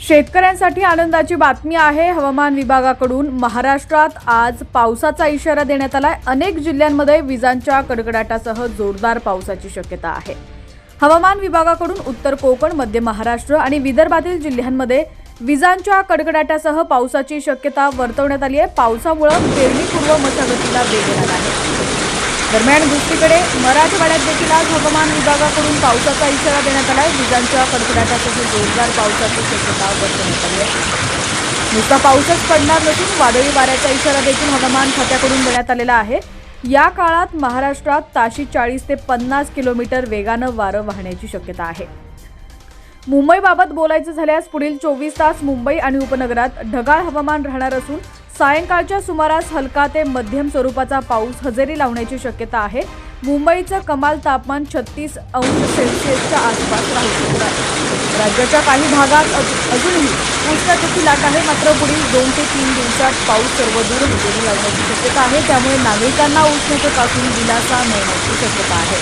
शेतकऱ्यांसाठी आनंदाची बातमी आहे. हवामान विभागाकडून महाराष्ट्रात आज पावसाचा इशारा देण्यात आलाय. अनेक जिल्ह्यांमध्ये विजांच्या कडकडाटासह जोरदार पावसाची शक्यता आहे. हवामान विभागाकडून उत्तर कोकण मध्य महाराष्ट्र आणि विदर्भातील जिल्ह्यांमध्ये विजांच्या कडकडाटासह पावसाची शक्यता वर्तवण्यात आली आहे. पावसामुळे पेरणीपूर्व मशागतीला वेग येणार आहे. दरम्यान दुसरीकडे मराठवाड्यात देखील आज हवामान विभागाकडून पावसाचा इशारा देण्यात आला आहे विजांच्या कडकडाटासह जोरदार पावसाची शक्यता वर्तवण्यात आली आहे. नुसता पाऊसच पडणार नसून वादळी वाऱ्याचा इशारा देखील हवामान खात्याकडून देण्यात आलेला आहे. या काळात महाराष्ट्रात ताशी चाळीस ते पन्नास किलोमीटर वेगानं वारं वाहण्याची शक्यता आहे. मुंबईबाबत बोलायचं झाल्यास पुढील चोवीस तास मुंबई आणि उपनगरात ढगाळ हवामान राहणार असून सायंकाळच्या सुमारास हलका ते मध्यम स्वरूपाचा पाऊस हजेरी लावण्याची शक्यता आहे. मुंबईचं कमाल तापमान छत्तीस अंश सेल्सिअसच्या आसपास राहू शकतं आहे. राज्याच्या काही भागात अजूनही उष्णतेची लाट आहे. मात्र पुढील दोन ते तीन दिवसात पाऊस सर्वदूर हजेरी लावण्याची शक्यता आहे. त्यामुळे नागरिकांना उष्णतेपासून दिलासा मिळण्याची शक्यता आहे.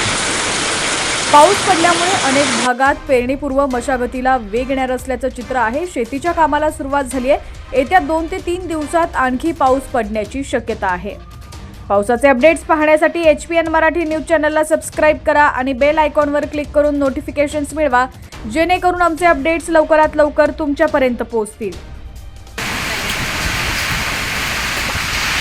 पाऊस पडल्यामुळे अनेक भागात पेरणीपूर्व मशागतीला वेग येणार असल्याचं चित्र आहे. शेतीच्या कामाला सुरुवात झाली आहे. येत्या दोन ते तीन दिवसात आणखी पाऊस पडण्याची शक्यता आहे. पावसाचे अपडेट्स पाहण्यासाठी H P N Marathi news चॅनलला सबस्क्राईब करा आणि बेल आयकॉनवर क्लिक करून नोटिफिकेशन्स मिळवा. जेणेकरून आमचे अपडेट्स लवकरात लवकर तुमच्यापर्यंत पोहोचतील.